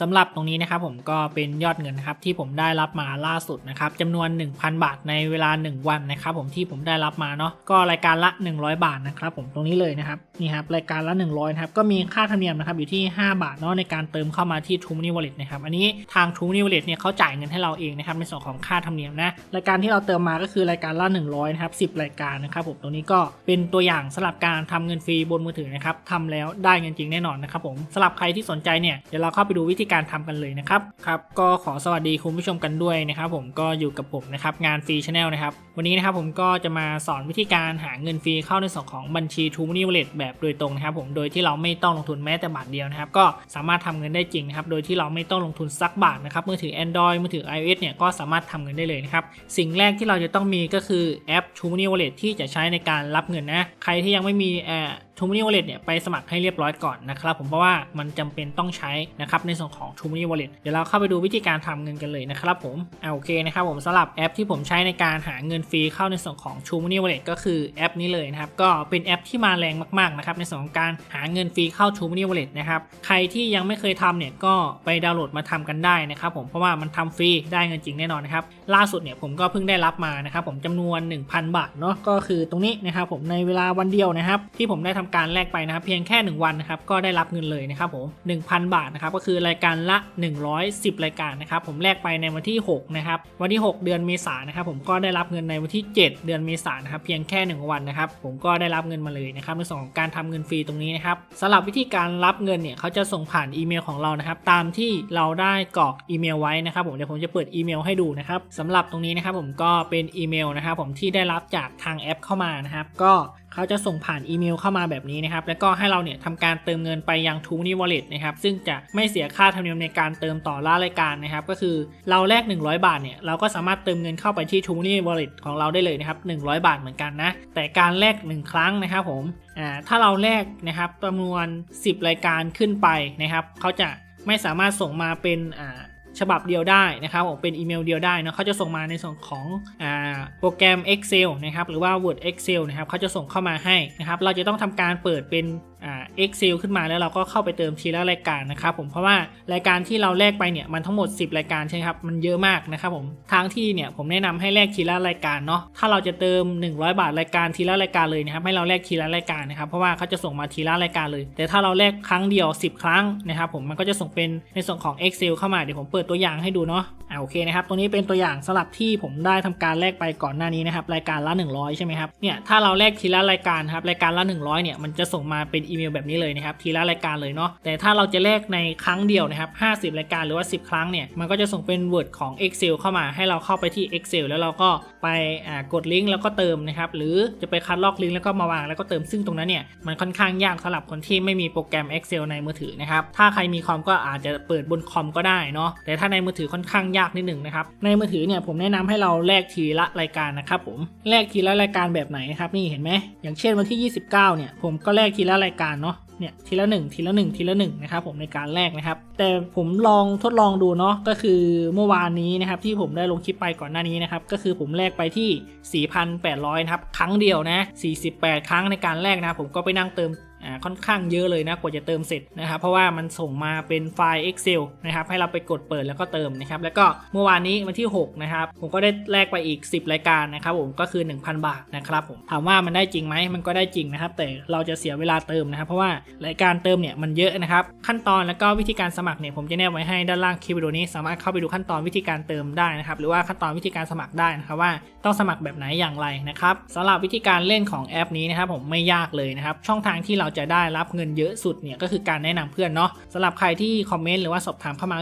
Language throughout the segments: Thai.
สำหรับตรงนี้นะครับผมก็เป็นยอดเงินนะครับที่ผมได้รับมาล่าสุดนะครับจำนวน 1,000 บาทในเวลา 1 วันนะครับผมที่ผมได้รับมาเนาะก็รายการละ 100 บาทนะครับผมตรงนี้เลยนะครับนี่ครับรายการละ 100นะครับก็มีค่าธรรมเนียมนะครับอยู่ที่ 5 บาทเนาะในการเติมเข้ามาที่ True Money Wallet นะครับอันนี้ทาง True Money Wallet เนี่ยเขาจ่ายเงินให้เราเองนะครับในส่วนของค่าธรรมเนียมนะรายการที่เราเติมมาก็คือรายการละ 100นะครับ10 รายการนะครับผมตรงนี้ก็เป็นตัวอย่างสำหรับการทำเงินฟรีบนมือถือนะครับทำแล้วได้เงินจริงแน่นอนนะครับผมสำหรับใครที่สนใจเนี่ยเดี๋ยวเราเข้าไปดูวิธีการทำกันเลยนะครับครับก็ขอสวัสดีคุณผู้ชมกันด้วยนะครับผมก็อยู่กับผมนะครับงานฟรีชาแนลนะครับวันนี้นะครับผมก็จะมาสอนวิธีการหาเงินฟรีเข้าในส่วนของบัญชี True Money Wallet แบบโดยตรงนะครับผมโดยที่เราไม่ต้องลงทุนแม้แต่บาทเดียวนะครับก็สามารถทำเงินได้จริงนะครับโดยที่เราไม่ต้องลงทุนสักบาทนะครับมือถือ Android มือถือ iOS เนี่ยก็สามารถทำเงินได้เลยนะครับสิ่งแรกที่เราจะต้องมีก็คือแอป True Money Wallet ที่จะใช้ในการรับเงินนะใครที่ยังไม่มีแอป True Money Wallet เนี่ยไปสมัครให้เรียบร้อยก่อนนะครับผมเพราะว่ามันจำเป็นต้องใช้นะครับในส่วนของ True Money Wallet เดี๋ยวเราเข้าไปดูวิธีการทำเงินกันเลยนะครับผมอ่าโอเคนะครับผมสำหรับแอปที่ผมใช้ในการหาเงินฟรีเข้าในส่วนของ True Money Wallet ก็คือแอปนี้เลยนะครับ ก็เป็นแอปที่มาแรงมากๆนะครับในส่วนของการหาเงินฟรีเข้า True Money Wallet นะครับใครที่ยังไม่เคยทำเนี่ยก็ไปดาวน์โหลดมาทำกันได้นะครับผมเพราะว่ามันทำฟรีได้เงินจริงแน่นอนนะครับล่าสุดเนี่ยผมก็เพิ่งได้รับมานะครับผมจำนวน 1,000 บาทเนาะก็คือตรงนี้นะครับผมในเวลาวันเดียวนะครับที่ผมได้ทำการแลกไปนะครับเพียงแค่ 1 วันนะครับก็ได้รับเงินเลยนะครับผม1,000 บาทนะครับก็คือรายการละ 110 รายการนะครับผมแลกไปในวันที่6นะครับวันที่ 6 เดือนเมษายนนะครับผมก็ได้รับเงินในวันที่ 7 เดือนเมษายนนะครับเพียงแค่ 1 วันนะครับ ผมก็ได้รับเงินมาเลยนะครับในส่วนของการทำเงินฟรีตรงนี้นะครับสำหรับวิธีการรับเงินเนี่ยเขาจะส่งผ่านอีเมลของเรานะครับ ตามที่เราได้กรอกอีเมลไว้นะครับผมเดี๋ยวผมจะเปิดอีเมลให้ดูนะครับสำหรับตรงนี้นะครับผมก็เป็นอีเมลนะครับผมที่ได้รับจากทางแอปเข้ามานะครับก็ เขาจะส่งผ่านอีเมลเข้ามาแบบนี้นะครับ แล้วก็ให้เราเนี่ยทำการเติมเงินไปยัง t ูนี่ Wallet นะครับ ซึ่งจะไม่เสียค่าธรรมเนียมในการเติมต่อล่ารายการนะครับ ก็คือเราแลก 100 บาทเนี่ย เราก็สามารถเติมเงินเข้าไปที่ t ูนี่ Wallet ของเราได้เลยนะครับ 100 บาทเหมือนกันนะ แต่การแลก 1 ครั้งนะครับผม อ่า ถ้าเราแลกนะครับจำนวน 10 รายการขึ้นไปนะครับ เขาจะไม่สามารถส่งมาเป็น อ่า ฉบับเดียวได้นะครับผมเป็นอีเมลเดียวได้นะเขาจะส่งมาในส่วนของอโปรแกรม Excel นะครับหรือว่า Word Excel นะครับเขาจะส่งเข้ามาให้นะครับเราจะต้องทำการเปิดเป็น Excel ขึ้นมาแล้วเราก็เข้าไปเติมทีละรายการนะครับผมเพราะว่ารายการที่เราแลกไปเนี่ยมันทั้งหมด 10 รายการใช่ไหมครับมันเยอะมากนะครับผมทางที่เนี่ยผมแนะนำให้แลกทีละรายการเนาะถ้าเราจะเติม 100 บาทรายการทีละรายการเลยนะครับให้เราแลกทีละรายการนะครับเพราะว่าเขาจะส่งมาทีละรายการเลย แต่ถ้าเราแลกครั้งเดียว 10 ครั้งนะครับผมมันก็จะส่งเป็นในส่วนของ Excel เข้ามาเดี๋ยวผมเปิดตัวอย่างให้ดูเนาะอ่าโอเคนะครับตรงนี้เป็นตัวอย่างสำหรับที่ผมได้ทำการแลกไปก่อนหน้านี้นะครับรายการละ 100 ใช่ไหมครับเนี่ยถ้าเราแลกทีละรายการครับรายการละ 100เนี่ยมันจะส่งมาเป็นอีเมลแบบนี้เลยนะครับทีละรายการเลยเนาะแต่ถ้าเราจะแลกในครั้งเดียวนะครับ50 รายการหรือว่า 10 ครั้งเนี่ยมันก็จะส่งเป็น Word ของ Excel เข้ามาให้เราเข้าไปที่ Excel แล้วเราก็ไปกดลิงก์แล้วก็เติมนะครับหรือจะไปคัดลอกลิงก์แล้วก็มาวางแล้วก็เติมซึ่งตรงนั้นเนี่ยมันค่อนข้างยากสำหรับคนที่ไม่มีโปรแกรม Excel ในมือถือนะครับถ้าใครมีคอมก็อาจจะเปิดบนคอมก็ได้เนาะแต่ถ้าในมือถือค่อนข้างยากนิดหนึ่งนะครับในมือถือเนี่ยผมแนะนำให้เราแลกทีละรายการนะครับผมแลกทีละรายการแบบไหนนะครับนี่เห็นไหมอย่างเช่นวันที่ 29เนี่ยผมก็แลกทีละรายการเนาะเนี่ยทีละหนึ่งทีละหนึ่งทีละหนึ่งนะครับผมในการแลกนะครับ แต่ผมลองทดลองดูเนาะก็คือเมื่อวานนี้นะครับที่ผมได้ลงคลิปไปก่อนหน้านี้นะครับก็คือผมแลกไปที่ 4,800นะครับครั้งเดียวนะ48 ครั้งในการแลกนะผมก็ไปนั่งเติม อ่าค่อนข้างเยอะเลยนะกว่าจะเติมเสร็จนะครับเพราะว่ามันส่งมาเป็นไฟล์ Excel นะครับให้เราไปกดเปิดแล้วก็เติมนะครับแล้วก็เมื่อวานนี้วันที่6นะครับผมก็ได้แลกไปอีก 10 รายการนะครับผมก็คือ 1,000 บาทนะครับผมถามว่ามันได้จริงไหมมันก็ได้จริงนะครับ แต่เราจะเสียเวลาเติมนะครับ เพราะว่ารายการเติมเนี่ยมันเยอะนะครับขั้นตอนแล้วก็วิธีการสมัครเนี่ยผมจะแนบไว้ให้ด้านล่างคลิปวิดีโอนี้สามารถเข้าไปดูขั้นตอนวิธีการเติมได้นะครับหรือว่าขั้นตอนวิธีการสมัครได้นะครับว่าต้องสมัครแบบไหนอย่างไรนะครับสำหรับวิธีการเล่นของแอปนี้นะครับผมไม่ยากเลยนะครับช่องทางที่เราจะได้รับเงินเยอะสุดเนี่ยก็คือการแนะนำเพื่อนเนาะสำหรับใครที่คอมเมนต์หรือว่าสอบถามเข้ามา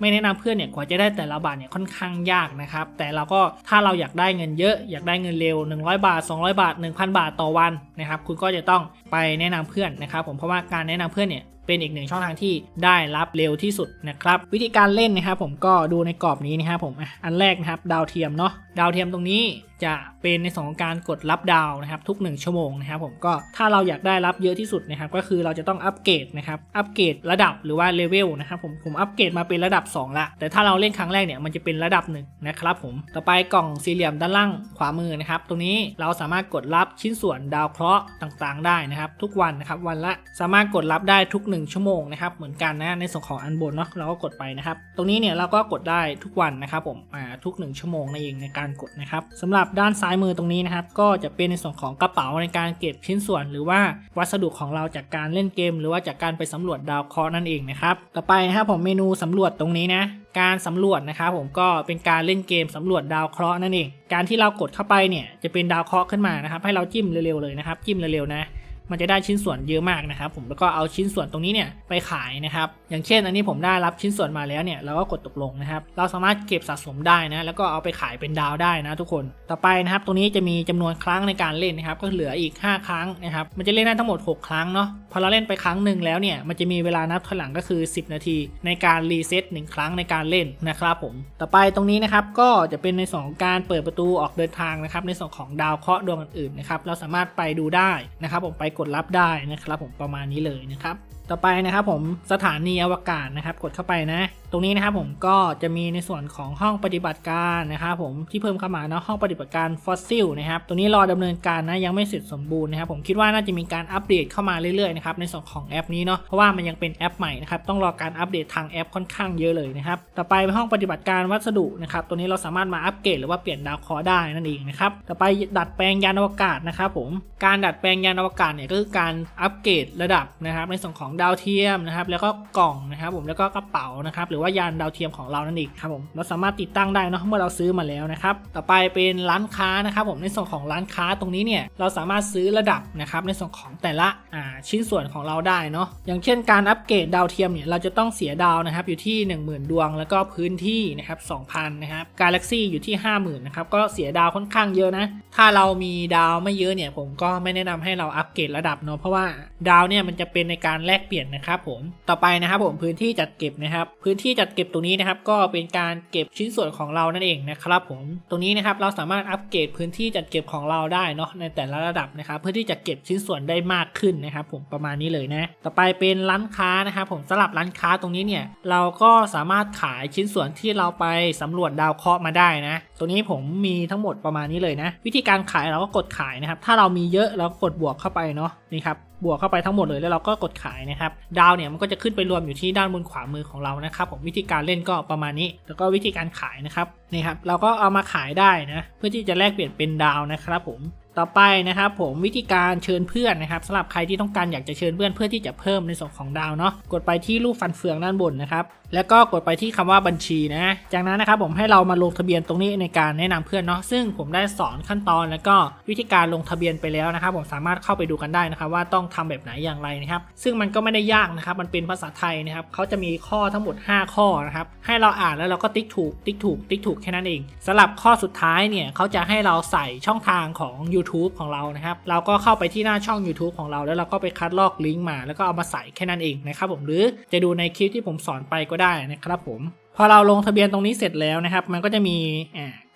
ไม่แนะนำเพื่อนเนี่ยกว่าจะได้แต่ละบาทเนี่ยค่อนข้างยากนะครับแต่เราก็ถ้าเราอยากได้เงินเยอะ อยากได้เงินเร็ว 100 บาท 200 บาท 1,000 บาทต่อวันนะครับคุณก็จะต้องไปแนะนำเพื่อนนะครับผมเพราะว่าการแนะนำเพื่อนเนี่ยเป็นอีกหนึ่งช่องทางที่ได้รับเร็วที่สุดนะครับ วิธีการเล่นนะครับผมก็ดูในกรอบนี้นะครับผมอันแรกนะครับดาวเทียมเนาะดาวเทียมตรงนี้จะเป็นในส่วนของการกดรับดาวนะครับทุก 1 ชั่วโมงนะครับผมก็ถ้าเราอยากได้รับเยอะที่สุดนะครับก็คือเราจะต้องอัปเกรดนะครับอัปเกรดระดับหรือว่าเลเวลนะครับผมผมอัปเกรดมาเป็นระดับ 2 ละ แต่ถ้าเราเล่นครั้งแรกเนี่ยมันจะเป็นระดับ1นะครับผมต่อไปกล่องสี่เหลี่ยมด้านล่างขวามือนะครับตรงนี้เราสามารถกดรับชิ้นส่วนดาวเคราะห์ต่างๆ ได้นะครับทุกวันนะครับวันละสามารถกดรับได้ทุก1 ชั่วโมงนะครับเหมือนกันนะในส่วนของอันบนเนาะเราก็กดไปนะครับตรงนี้เนี่ยเราก็กดได้ทุกวันนะครับผมอ่าทุก 1 ชั่วโมงนั่นเองในการกดนะครับสำหรับด้านซ้ายมือตรงนี้นะครับก็จะเป็นในส่วนของกระเป๋าในการเก็บชิ้นส่วน หรือว่าวัสดุของเราจากการเล่นเกม หรือว่าจากการไปสำรวจดาวเคราะห์นั่นเองนะครับต่อไปนะครับผมเมนูสำรวจตรงนี้นะการสำรวจนะครับผมก็เป็นการเล่นเกมสำรวจดาวเคราะห์นั่นเอง การที่เรากดเข้าไปเนี่ยจะเป็นดาวเคราะห์ขึ้นมานะครับ ให้เราจิ้มเร็วๆเลยนะครับ จิ้มเร็วๆนะ มันจะได้ชิ้นส่วนเยอะมากนะครับผมแล้วก็เอาชิ้นส่วนตรงนี้เนี่ยไปขายนะครับอย่างเช่นอันนี้ผมได้รับชิ้นส่วนมาแล้วเนี่ยเราก็กดตกลงนะครับเราสามารถเก็บสะสมได้นะแล้วก็เอาไปขายเป็นดาวได้นะทุกคนต่อไปนะครับตรงนี้จะมีจำนวนครั้งในการเล่นนะครับก็เหลืออีก 5 ครั้งนะครับมันจะเล่นได้ทั้งหมด 6 ครั้งเนาะพอเราเล่นไปครั้งหนึ่งแล้วเนี่ยมันจะมีเวลานับถอยหลังก็คือ 10 นาที ในการรีเซ็ตหนึ่งครั้งในการเล่นนะครับผมต่อไปตรงนี้นะครับก็จะเป็นในส่วนของการเปิดประตูออกเดินทางนะครับในส่วนของดาวเคราะห์ดวงอื่นๆนะครับเราสามารถไปดูได้นะครับผมไปกดรับได้นะครับผมประมาณนี้เลยนะครับ ต่อไปนะครับผมสถานีอวกาศนะครับ กดเข้าไปนะ ตรงนี้นะครับผมก็จะมีในส่วนของห้องปฏิบัติการนะครับผมที่เพิ่มเข้ามาเนาะห้องปฏิบัติการฟอสซิลนะครับตรงนี้รอดำเนินการนะยังไม่เสร็จสมบูรณ์นะครับผมคิดว่าน่าจะมีการอัปเดตเข้ามาเรื่อยๆนะครับในส่วนของแอปนี้เนาะเพราะว่ามันยังเป็นแอปใหม่นะครับต้องรอการอัปเดตทางแอปค่อนข้างเยอะเลยนะครับต่อไปห้องปฏิบัติการวัสดุนะครับตัวนี้เราสามารถมาอัปเกรดหรือว่าเปลี่ยนดาวเคราะห์ได้นั่นเองนะครับต่อไปดัดแปลงยานอวกาศนะครับผมการดัดแปลงยานอวกาศเนี่ยก็คือการอัปเกรดระดับนะครับในส่วนของดาวเทียมนะครับแล้วก็กล่องนะครับผมแล้วก็กระเป๋านะครับหรือว่ายานดาวเทียมของเรานั่นเองครับผมเราสามารถติดตั้งได้เนาะเมื่อเราซื้อมาแล้วนะครับต่อไปเป็นร้านค้านะครับผมในส่วนของร้านค้าตรงนี้เนี่ยเราสามารถซื้อระดับนะครับในส่วนของแต่ละอ่าชิ้นส่วนของเราได้เนาะอย่างเช่นการอัปเกรดดาวเทียมเนี่ยเราจะต้องเสียดาวนะครับอยู่ที่ 10,000 ดวง แล้วก็พื้นที่นะครับ2,000นะครับกาแล็กซี่อยู่ที่ 50,000นะครับก็เสียดาวค่อนข้างเยอะนะถ้าเรามีดาวไม่เยอะเนี่ยผมก็ไม่แนะนำให้เราอัปเกรดระดับเนาะเพราะว่าดาวเนี่ยมันจะเป็นในการแลกเปลี่ยนนะครับผมต่อไปนะครับผมพื้นที่จัดเก็บนะครับพื้นที่จัดเก็บตรงนี้นะครับ ก็เป็นการเก็บชิ้นส่วนของเรานั่นเองนะครับ ผมตรงนี้นะครับเราสามารถอัปเกรดพื้นที่จัดเก็บของเราได้เนาะในแต่ละระดับนะครับ เพื่อที่จะเก็บชิ้นส่วนได้มากขึ้นนะครับ ผมประมาณนี้เลยนะ ต่อไปเป็นร้านค้านะครับผมสำหรับร้านค้าตรงนี้เนี่ยเราก็สามารถขายชิ้นส่วนที่เราไปสำรวจดาวเคราะห์มาได้นะ ตัวนี้ผมมีทั้งหมดประมาณนี้เลยนะ วิธีการขายเราก็กดขายนะครับ ถ้าเรามีเยอะเราก็กดบวกเข้าไปเนาะนี่ครับบวกเข้าไปทั้งหมดเลยแล้วเราก็กดขายนะครับ ดาวเนี่ยมันก็จะขึ้นไปรวมอยู่ที่ด้านบนขวามือของเรานะครับผมวิธีการเล่นก็ประมาณนี้ แล้วก็วิธีการขายนะครับนี่ครับเราก็เอามาขายได้นะเพื่อที่จะแลกเปลี่ยนเป็นดาวนะครับผมต่อไปนะครับผมวิธีการเชิญเพื่อนนะครับสำหรับใครที่ต้องการอยากจะเชิญเพื่อนเพื่อที่จะเพิ่มในส่วนของดาวเนาะกดไปที่รูปฟันเฟืองด้านบนนะครับ แล้วก็กดไปที่คำว่าบัญชีนะ จากนั้นนะครับผมให้เรามาลงทะเบียนตรงนี้ในการแนะนำเพื่อนเนาะซึ่งผมได้สอนขั้นตอนแล้วก็วิธีการลงทะเบียนไปแล้วนะครับ ผมสามารถเข้าไปดูกันได้นะครับ ว่าต้องทำแบบไหนอย่างไรนะครับ ซึ่งมันก็ไม่ได้ยากนะครับ มันเป็นภาษาไทยนะครับเขาจะมีข้อทั้งหมด 5 ข้อนะครับ ให้เราอ่านแล้วเราก็ติ๊กถูก ติ๊กถูก ติ๊กถูกแค่นั้นเองสำหรับข้อสุดท้ายเนี่ยเขาจะให้เราใส่ช่องทางของ YouTube ของเรานะครับ เราก็เข้าไปที่หน้าช่อง YouTube ของเรา แล้วเราก็ไปคัดลอกลิงก์มา แล้วก็เอามาใส่แค่นั้นเองนะครับผมหรือจะดูในคลิปที่ผมสอนไปก็ได้นะครับผม พอเราลงทะเบียนตรงนี้เสร็จแล้วนะครับ มันก็จะมี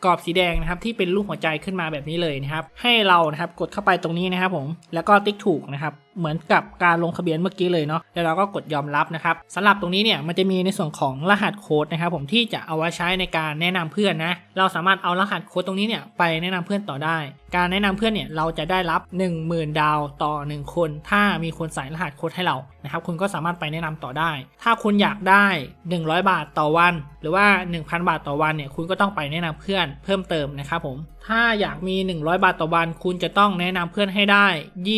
รอบสีแดงนะครับที่เป็นรูปหัวใจขึ้นมาแบบนี้เลยนะครับ ให้เรานะครับกดเข้าไปตรงนี้นะครับผมแล้วก็ติ๊กถูกนะครับเหมือนกับการลงทะเบียนเมื่อกี้เลยเนาะแล้วเราก็กดยอมรับนะครับสำหรับตรงนี้เนี่ยมันจะมีในส่วนของรหัสโค้ดนะครับผมที่จะเอาไว้ใช้ในการแนะนำเพื่อนนะเราสามารถเอารหัสโค้ดตรงนี้เนี่ยไปแนะนำเพื่อนต่อได้ การแนะนำเพื่อนเนี่ยเราจะได้รับ 10,000 ดาวต่อ 1 คน ถ้ามีคนใส่รหัสโค้ดให้เรานะครับคุณก็สามารถไปแนะนำต่อได้ ถ้าคุณอยากได้ 100 บาทต่อวัน หรือว่า 1,000 บาทต่อวันเนี่ยคุณก็ต้องไปแนะนำเพื่อนเพิ่มเติมนะครับผม ถ้าอยากมี 100 บาทต่อวันคุณจะต้องแนะนำเพื่อนให้ได้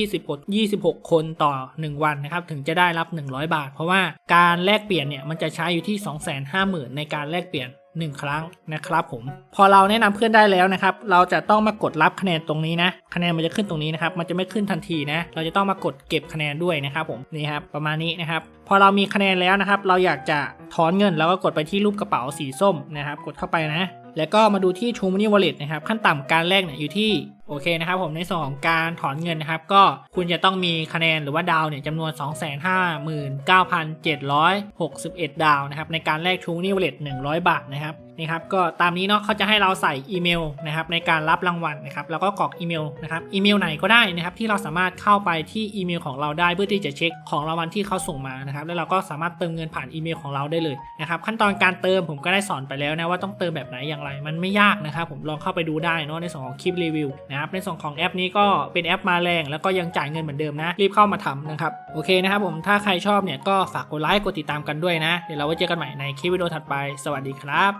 20 26 คนต่อ 1 วันนะครับถึงจะได้รับ 100 บาท เพราะว่าการแลกเปลี่ยนเนี่ยมันจะใช้อยู่ที่ 250,000 ในการแลกเปลี่ยน1 ครั้งนะครับผม พอเราแนะนำเพื่อนได้แล้วนะครับ เราจะต้องมากดรับคะแนนตรงนี้นะ คะแนนมันจะขึ้นตรงนี้นะครับ มันจะไม่ขึ้นทันทีนะ เราจะต้องมากดเก็บคะแนนด้วยนะครับผม นี่ครับ ประมาณนี้นะครับ พอเรามีคะแนนแล้วนะครับ เราอยากจะถอนเงินเราก็กดไปที่รูปกระเป๋าสีส้มนะครับ กดเข้าไปนะ แล้วก็มาดูที่ True Money Wallet นะครับขั้นต่ำการแลกเนี่ยอยู่ที่โอเคนะครับผมในส่วนของการถอนเงินนะครับ ก็คุณจะต้องมีคะแนนหรือว่าดาวเนี่ยจำนวน 259,761 ดาวนะครับในการแลก True Money Wallet 100 บาทนะครับ นี่ครับก็ตามนี้เนาะเขาจะให้เราใส่อีเมลนะครับในการรับรางวัลนะครับแล้วก็กรอกอีเมลนะครับอีเมลไหนก็ได้นะครับที่เราสามารถเข้าไปที่อีเมลของเราได้เพื่อที่จะเช็คของรางวัลที่เขาส่งมานะครับแล้วเราก็สามารถเติมเงินผ่านอีเมลของเราได้เลยนะครับขั้นตอนการเติมผมก็ได้สอนไปแล้วนะว่าต้องเติมแบบไหนอย่างไร มันไม่ยากนะครับผมลองเข้าไปดูได้เนาะในส่วนของคลิปรีวิวนะนะครับในส่วนของแอปนี้ก็เป็นแอปมาแรง แล้วก็ยังจ่ายเงินเหมือนเดิมนะรีบเข้ามาทำนะครับโอเคนะครับผมถ้าใครชอบเนี่ยก็ฝากกดไลค์กดติดตามกันด้วยนะเดี๋ยวเราไว้เจอกันใหม่ในคลิปวิดีโอถัดไป สวัสดีครับ